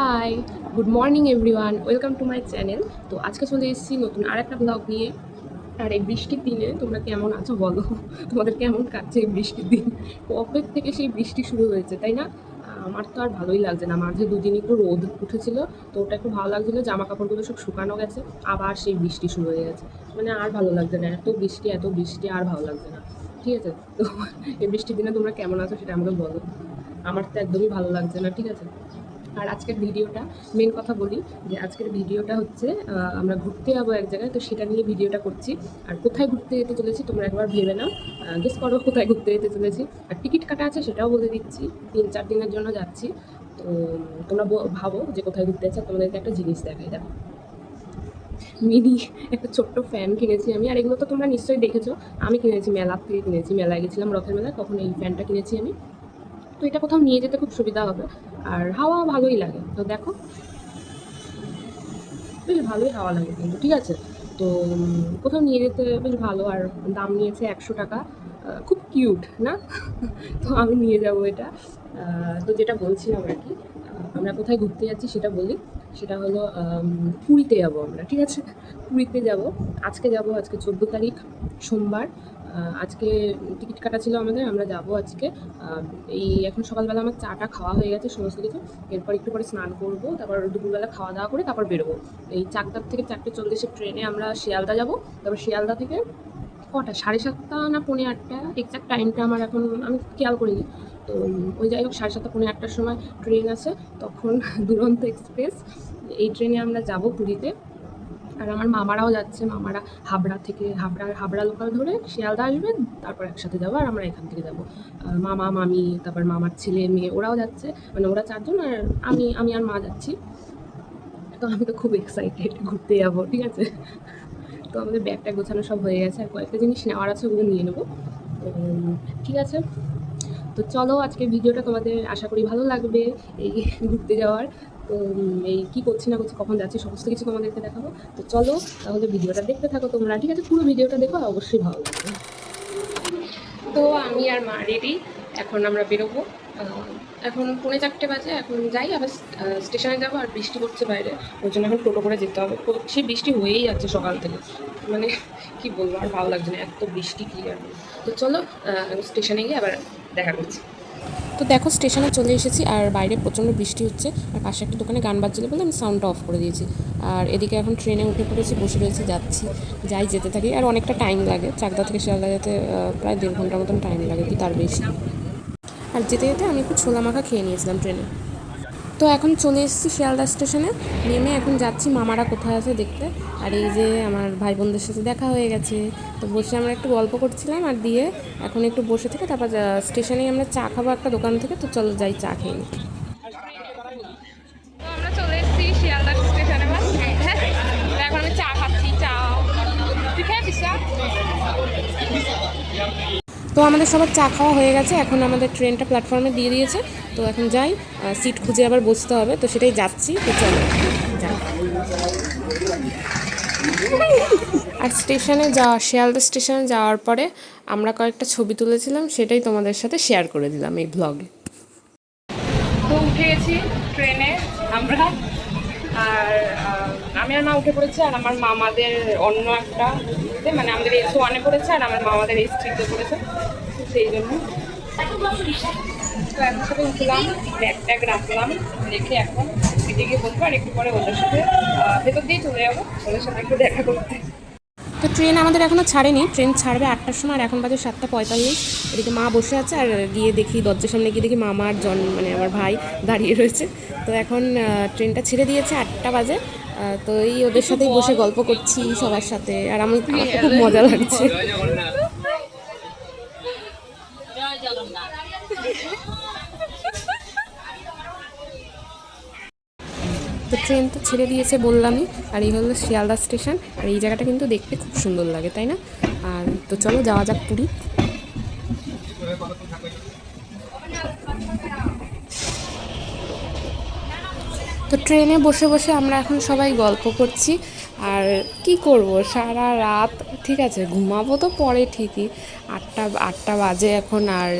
Hi, good morning everyone, welcome to my channel. তো আজকে চলে এসেছি নতুন আর একটা ব্লগ নিয়ে। আর এই বৃষ্টির দিনে তোমরা কেমন আছো বলো? তোমাদের কেমন কাটছে এই বৃষ্টির দিন? কবে থেকে সেই বৃষ্টি শুরু হয়েছে, তাই না? আমার তো আর ভালোই লাগছে না। মাঝে দুদিন একটু রোদ উঠেছিল, তো ওটা একটু ভালো লাগছিল জামা কাপড়গুলো সব শুকানো গেছে, আবার সেই বৃষ্টি শুরু হয়ে গেছে। মানে আর ভালো লাগছে না, এত বৃষ্টি এত বৃষ্টি, আর ভালো লাগছে না। ঠিক আছে? তো এই বৃষ্টির দিনে তোমরা কেমন আছো সেটা আমাকে বলো। আমার তো একদমই ভালো লাগছে না, ঠিক আছে? আর আজকের ভিডিওটা মেন কথা বলি যে আজকের ভিডিওটা হচ্ছে আমরা ঘুরতে যাব এক জায়গায়, তো সেটা নিয়ে ভিডিওটা করছি। আর কোথায় ঘুরতে যেতে চলেছি তোমরা একবার ভেবে নাও। গেস করো কোথায় ঘুরতে যেতে চলেছি। আর টিকিট কাটা আছে সেটাও বলে দিচ্ছি। তিন, চার দিনের জন্য যাচ্ছি। তো তোমরা ভাবো যে কোথায় ঘুরতে যাচ্ছে তোমাদেরকে একটা জিনিস দেখাই, দেখো। মিনি, একটা ছোট্ট ফ্যান কিনেছি আমি। আর এগুলো তো তোমরা নিশ্চয়ই দেখেছ। আমি কিনেছি মেলার থেকে কিনেছি। মেলায় গেছিলাম রথের মেলায় তখন এই ফ্যানটা কিনেছি আমি। তো এটা কোথাও নিয়ে যেতে খুব সুবিধা হবে। আর হাওয়া ভালোই লাগে। তো দেখো, বেশ ভালোই হাওয়া লাগে কিন্তু, ঠিক আছে? তো কোথাও নিয়ে যেতে বেশ ভালো, আর দাম নিয়েছে একশো টাকা। খুব কিউট, না? তো আমি নিয়ে যাব এটা। তো যেটা বলছিলাম আর কি আমরা কোথায় ঘুরতে যাচ্ছি সেটা বলি। সেটা হলো পুরীতে যাব আমরা, ঠিক আছে? পুরীতে যাব, আজকে যাব, আজকে চোদ্দ তারিখ, সোমবার। আজকে টিকিট কাটা ছিল আমাদের, আমরা যাব আজকে। এই এখন সকালবেলা আমার চাটা খাওয়া হয়ে গেছে, সমস্ত কিছু। এরপর একটু পরে স্নান করব, তারপর দুপুরবেলা খাওয়া দাওয়া করে তারপর বেরোবো। এই চাকদার থেকে চারটে চল্লিশের ট্রেনে আমরা শিয়ালদা যাব। তারপর শিয়ালদা থেকে কটা? সাড়ে সাতটা না পৌনে আটটা? এক্সাক্ট টাইমটা আমার এখন আমি খেয়াল করিনি। তো ওই যাই হোক, সাড়ে সাতটা, পৌনে আটটার সময় ট্রেন আছে, তখন দুরন্ত এক্সপ্রেস। এই ট্রেনে আমরা যাব পুরীতে। আর আমার মামারাও যাচ্ছে, মামারা হাবড়া থেকে, হাবড়া হাবড়া লোকাল ধরে শিয়ালদা আসবে তারপর একসাথে যাব আর আমরা এখান থেকে যাব। মামা, মামি, তারপর মামার ছেলে, মেয়ে, ওরাও যাচ্ছে। মানে ওরা চারজন আর আমি আমি আর মা যাচ্ছি। তো আমি তো খুব এক্সাইটেড ঘুরতে যাব, ঠিক আছে? তো আমাদের ব্যাগটা গোছানো সব হয়ে গেছে, আর কয়েকটা জিনিস নেওয়ার আছে ওগুলো নিয়ে নেব। ঠিক আছে? তো চলো আজকে ভিডিওটা তোমাদের আশা করি ভালো লাগবে, এই ঘুরতে যাওয়ার। তো এই কী করছি না করছি, কখন যাচ্ছি, সমস্ত কিছু তোমাদেরকে দেখাবো। তো চলো, তাহলে ভিডিওটা দেখতে থাকো তোমরা, ঠিক আছে? পুরো ভিডিওটা দেখো অবশ্যই ভালো লাগবে। তো আমি আর মা রেডি এখন আমরা বেরোবো। এখন পৌনে চারটে বাজে, এখন যাই, আবার স্টেশনে যাব, আর বৃষ্টি পড়ছে বাইরে। ওই জন্য এখন টোটো করে যেতে হবে। সে বৃষ্টি হয়েই যাচ্ছে সকাল থেকে। মানে কি বলব, আর ভালো লাগছে না, এত বৃষ্টি, কি আর তো চলো স্টেশনে গিয়ে আবার দেখা করছি। তো দেখো, স্টেশনে চলে এসেছি আর বাইরে প্রচণ্ড বৃষ্টি হচ্ছে। আর পাশে একটা দোকানে গান বাজছিল বলে আমি সাউন্ডটা অফ করে দিয়েছি। আর এদিকে এখন ট্রেনে উঠে পড়েছি, বসে রয়েছি, যাচ্ছি, যাই যেতে থাকি। আর অনেকটা টাইম লাগে, চাকদা থেকে শিয়ালদা যেতে প্রায় দেড় ঘণ্টার মতন টাইম লাগে কি তার বেশি। আর যেতে যেতে আমি একটু ছোলা মাখা খেয়ে নিয়েছিলাম ট্রেনে তো এখন চলে এসেছি শিয়ালদা স্টেশনে। নেমে এখন যাচ্ছি মামারা কোথায় আছে দেখতে। আর এই যে আমার ভাই বোনদের সাথে দেখা হয়ে গেছে। তো বসে আমরা একটু গল্প করছিলাম আর দিয়ে এখন একটু বসে থেকে তারপর স্টেশনে আমরা চা খাব একটা দোকান থেকে। তো চলো যাই চা খেয়ে নিই। তো আমাদের সবার চা খাওয়া হয়ে গেছে, এখন আমাদের ট্রেনটা প্ল্যাটফর্মে দিয়ে দিয়েছে। তো এখন যাই সিট খুঁজে আবার বসতে হবে, তো সেটাই যাচ্ছি, তো চলো। আর স্টেশনে যাওয়া, শিয়ালদা স্টেশনে যাওয়ার পরে আমরা কয়েকটা ছবি তুলেছিলাম, সেটাই তোমাদের সাথে শেয়ার করে দিলাম এই ব্লগে তো উঠে গেছি ট্রেনে আমরা, আর আমি আর মা উঠে পড়েছি, আর আমার মামাদের অন্য একটা মানে আমাদের এস ওয়ানে পড়েছে, আর আমার মামাদের এস থ্রিতে পড়েছে সেই জন্য। তো এখন সাথে উঠলাম ব্যাগ ট্যাগ রাখলাম, রেখে এখন গিয়ে বসবো, আর একটু পরে ওদের সাথে ভেতর দিয়ে চলে যাব, ওদের সাথে একটু দেখা করতে। তো ট্রেন আমাদের এখনও ছাড়েনি, ট্রেন ছাড়বে আটটার সময়, আর এখন বাজে সাতটা পঁয়তাল্লিশ। এদিকে মা বসে আছে, আর গিয়ে দেখি, দরজার সামনে গিয়ে দেখি মামা আর জন মানে আমার ভাই দাঁড়িয়ে রয়েছে। তো এখন ট্রেনটা ছেড়ে দিয়েছে আটটা বাজে তো এই ওদের সাথেই বসে গল্প করছি সবার সাথে। আর আমি আমার খুব মজা লাগছে। তো ট্রেন তো ছেড়ে দিয়েছে বললামই, আর এই হলো শিয়ালদা স্টেশন। আর এই জায়গাটা কিন্তু দেখতে খুব সুন্দর লাগে, তাই না? আর তো চলো যাওয়া যাক পুরী। তো ট্রেনে বসে বসে আমরা এখন সবাই গল্প করছি। আর কি করব? সারা রাত, ঠিক আছে, ঘুমাবো তো পরে ঠিকই। আটটা আটটা বাজে এখন আর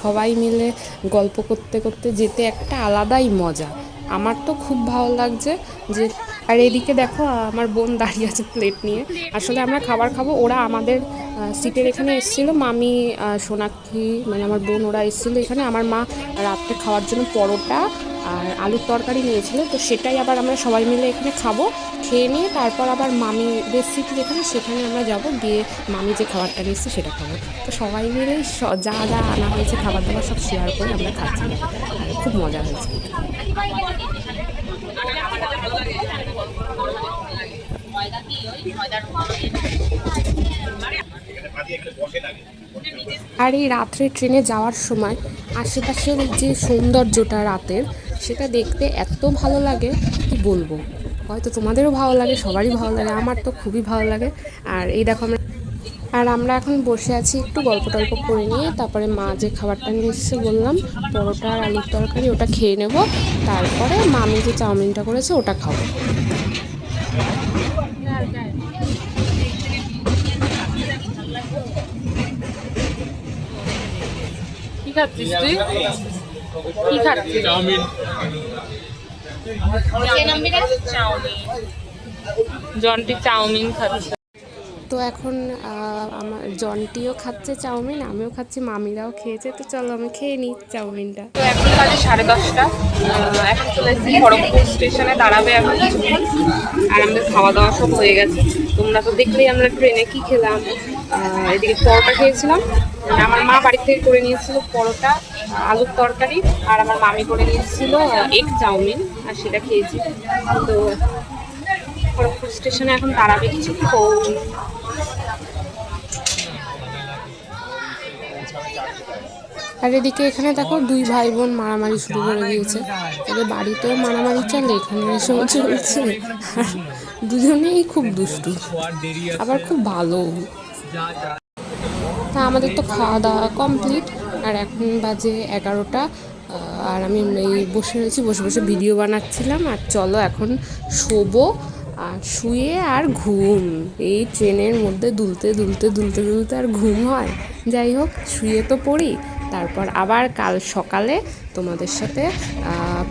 সবাই মিলে গল্প করতে করতে যেতে একটা আলাদাই মজা। আমার তো খুব ভালো লাগছে যে, আর এদিকে দেখো, আমার বোন দাঁড়িয়ে আছে প্লেট নিয়ে। আসলে আমরা খাবার খাব, ওরা আমাদের সিটের এখানে এসেছিল, মামি সোনাক্ষী মানে আমার বোন, ওরা এসেছিল এখানে। আমার মা রাত্রে খাওয়ার জন্য পরোটা আর আলুর তরকারি নিয়েছিল, তো সেটাই আবার আমরা সবাই মিলে এখানে খাব। খেয়ে নিয়ে তারপর আবার মামিদের সিট যেখানে সেখানে আমরা যাব, গিয়ে মামি যে খাবারটা নিয়েছে সেটা খাব। তো সবাই মিলেই স- যা যা আনা হয়েছে খাবার দাবার সব শেয়ার করে আমরা খাচ্ছি। আর খুব মজা হয়েছে। আর এই রাত্রে ট্রেনে যাওয়ার সময় আশেপাশের যে সৌন্দর্যটা রাতের সেটা দেখতে এত ভালো লাগে, কি বলব? হয়তো তোমাদেরও ভালো লাগে, সবারই ভালো লাগে, আমার তো খুবই ভালো লাগে। আর এই দেখো আমরা আর আমরা এখন বসে আছি একটু গল্প টল্প করে নিয়ে, তারপরে মা যে খাবারটা নিয়ে এসেছে বললাম, পরোটা আর আলুর তরকারি, ওটা খেয়ে নেব, তারপরে মামি যে চাউমিনটা করেছে, ওটা খাব। কি খাচ্ছিস কি খাচ্ছিস জন্টি চাউমিন খাচ্ছে। তো এখন আমার জন্টিও খাচ্ছে চাউমিন আমিও খাচ্ছি মামিরাও খেয়েছে তো চলো আমি খেয়ে নিই চাউমিনটা। তো এখন বাজে সাড়ে দশটা। এখন চলে এসেছি খড়গপুর স্টেশনে দাঁড়াবে এখন কিছুক্ষণ। আর আমাদের খাওয়া দাওয়া সব হয়ে গেছে। তোমরা তো দেখলেই আমরা ট্রেনে কি খেলাম। এদিকে পরোটা খেয়েছিলাম। আমার মা বাড়ি থেকে করে নিয়েছিল পরোটা। আলুর তরকারি আর আমার মামি করে নিয়েছিল এগ চাউমিন, আর সেটা খেয়েছি। তো খড়গপুর স্টেশনে এখন দাঁড়াবে কিছুক্ষণ আর এদিকে এখানে দেখো দুই ভাই বোন মারামারি শুরু করে দিয়েছে। এদের বাড়িতেও মারামারি চলে, এখানে এসেও চলছে। দুজনেই খুব দুষ্টু, আবার খুব ভালো। তা আমাদের তো খাওয়া দাওয়া কমপ্লিট আর এখন বাজে এগারোটা আর আমি এই বসে রয়েছি, বসে বসে ভিডিও বানাচ্ছিলাম, আর চলো এখন শোবো, আর শুয়ে আর ঘুম। এই ট্রেনের মধ্যে দুলতে দুলতে দুলতে দুলতে আর ঘুম হয়। যাই হোক, শুয়ে তো পড়ি। তারপর আবার কাল সকালে তোমাদের সাথে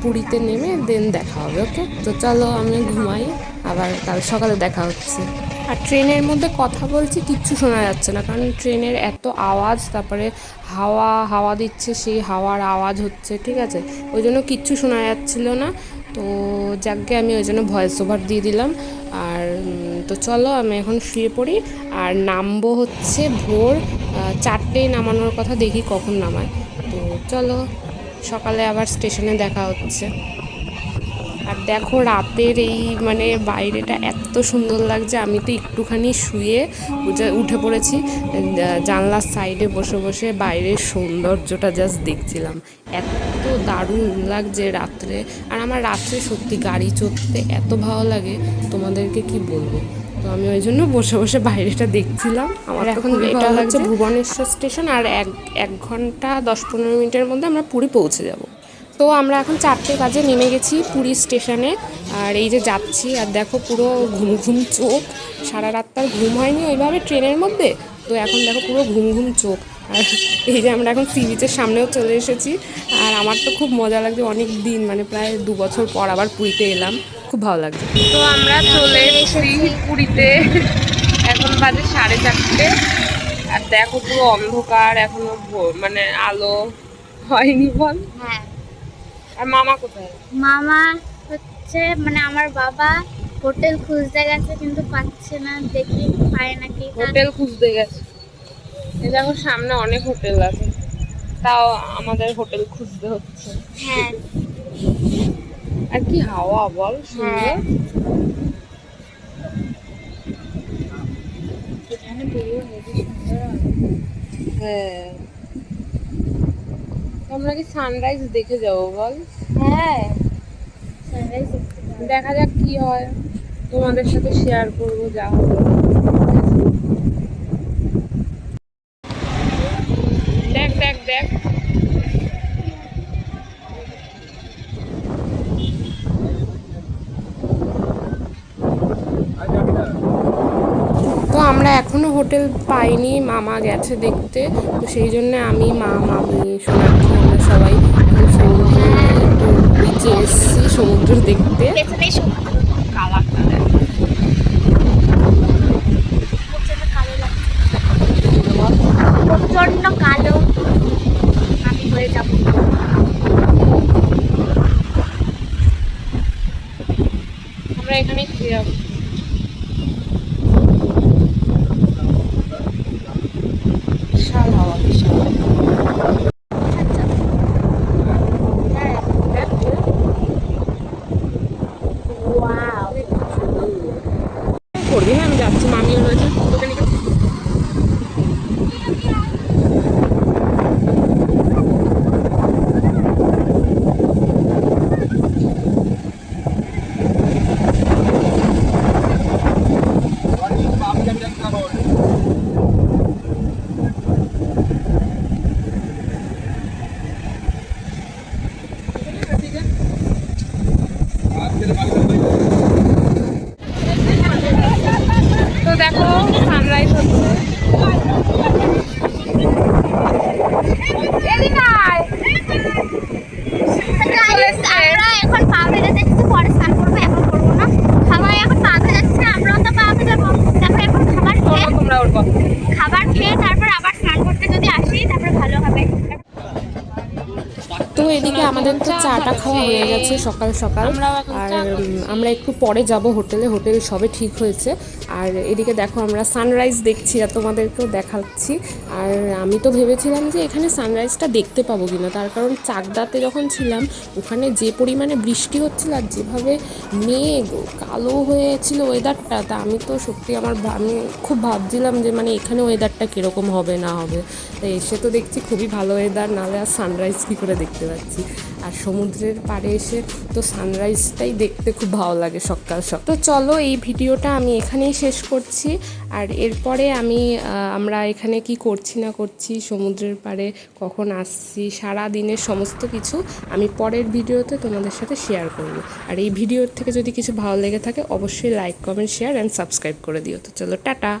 পুরীতে নেমে দেন দেখা হবে, ওকে? তো চলো আমি ঘুমাই, আবার কাল সকালে দেখা হচ্ছে। আর ট্রেনের মধ্যে কথা বলছি কিচ্ছু শোনা যাচ্ছে না। কারণ ট্রেনের এত আওয়াজ তারপরে হাওয়া হাওয়া দিচ্ছে সেই হাওয়ার আওয়াজ হচ্ছে ঠিক আছে? ওই জন্য কিচ্ছু শোনা যাচ্ছিল না। তো যাকে আমি ওই জন্য ভয়েস ওভার দিয়ে দিলাম। আর তো চলো আমি এখন শুয়ে পড়ি। আর নামবো হচ্ছে ভোর আহ, চারটেই নামানোর কথা দেখি কখন নামায়। তো চলো সকালে আবার স্টেশনে দেখা হচ্ছে। আর দেখো রাতের এই মানে বাইরেটা এত সুন্দর লাগছে আমি তো একটুখানি শুয়ে উঠে- পড়েছি। জানলার সাইডে বসে বসে বাইরের সৌন্দর্যটা জাস্ট দেখছিলাম। এত দারুণ লাগছে রাত্রে। আর আমার রাত্রে সত্যি গাড়ি চড়তে এত ভালো লাগে তোমাদেরকে কি বলব? তো আমি ওই জন্য বসে বসে বাইরেটা দেখছিলাম। আমার এখন এটা হচ্ছে ভুবনেশ্বর স্টেশন আর এক এক ঘণ্টা দশ পনেরো মিনিটের মধ্যে আমরা পুরী পৌঁছে যাব। তো আমরা এখন চারটে বাজে নেমে গেছি পুরী স্টেশনে। আর এই যে যাচ্ছি আর দেখো পুরো ঘুম ঘুম চোখ। সারা রাত তার ঘুম হয়নি ওইভাবে ট্রেনের মধ্যে। তো এখন দেখো পুরো ঘুম ঘুম চোখ। আর এই যে আমরা এখন সি বিচের সামনেও চলে এসেছি। আর আমার তো খুব মজা লাগছে অনেক দিন মানে প্রায় দু বছর পর আবার পুরীতে এলাম। খুব ভালো লাগছে। তো আমরা চলে এসেছি পুরীতে। এখন বাজে সাড়ে চারটে। আর দেখো পুরো অন্ধকার এখনও ভোর- মানে আলো হয়নি বল। হ্যাঁ। আর মামা কোথায়? মামা হচ্ছে মানে আমার বাবা হোটেল খুঁজতে গেছে কিন্তু পাচ্ছে না দেখি পায় নাকি হোটেল খুঁজতে গেছে। এই দেখো সামনে অনেক হোটেল আছে তাও আমাদের হোটেল খুঁজতে হচ্ছে। হ্যাঁ। আর কি হাওয়া বল সুন্দর হ্যাঁ। এখানে। হ্যাঁ। আমরা কি সানরাইজ দেখে যাব বল? হ্যাঁ সানরাইজ দেখা যাক কি হয়। তোমাদের সাথে শেয়ার করব যা হবে দেখ দেখ দেখ তো আমরা এখনও হোটেল পাইনি, মামা গেছে দেখতে। তো সেই জন্য আমি, মা, মামি, সোনাক্ষী, আমরা সবাই সমুদ্র এসেছি সমুদ্র দেখতে পেছনেই সমুদ্র কালারটা দেখো প্রচণ্ড কালো লাগছে প্রচণ্ড কালো আমি হয়ে যাব আমরা এখানে ফিরে যাব বিশাল হাওয়া বিশাল ওয়াও করবি হ্যাঁ আমি যাচ্ছি মামিও রয়েছে তোকে নিয়ে তো দেখো সানরাইজ হচ্ছে Guys, আমরা এখন পা ভেজে যাচ্ছি পরে স্নান করব এখন করব না খাবার এখন পা ভেজে যাচ্ছে আমরাও তো পা ভেজাবো তারপর এখন খাবার খেয়ে তোমরা ওর কথা খাবার খেয়ে তারপর আবার স্নান করতে যদি আসি তারপর ভালো হবে তো এদিকে আমাদের তো চাটা খাওয়া হয়ে গেছে সকাল সকাল। আর আমরা একটু পরে যাব হোটেলে হোটেল সবে ঠিক হয়েছে। আর এদিকে দেখো আমরা সানরাইজ দেখছি আর তোমাদেরকেও দেখাচ্ছি। আর আমি তো ভেবেছিলাম যে এখানে সানরাইজটা দেখতে পাবো কিনা। তার কারণ চাকদাতে যখন ছিলাম, ওখানে যে পরিমাণে বৃষ্টি হচ্ছিল আর যেভাবে মেঘ, কালো হয়েছিল ওয়েদারটা তা আমি তো সত্যি আমার আমি খুব ভাবছিলাম যে মানে এখানে ওয়েদারটা কীরকম হবে, না হবে। তো এসে তো দেখছি খুবই ভালো ওয়েদার নাহলে আর সানরাইজ কী করে দেখতে পাচ্ছি। আর সমুদ্রের পাড়ে এসে তো সানরাইজটাই দেখতে খুব ভালো লাগে সকাল সকাল। তো চলো এই ভিডিওটা আমি এখানেই শেষ করছি। আর এরপরে আমি আমরা এখানে কি করছি না করছি, সমুদ্রের পাড়ে কখন আসছি, সারা দিনের সমস্ত কিছু আমি পরের ভিডিওতে তোমাদের সাথে শেয়ার করব। আর এই ভিডিওর থেকে যদি কিছু ভালো লেগে থাকে, অবশ্যই like comment share and subscribe করে দিও। তো চলো, টাটা!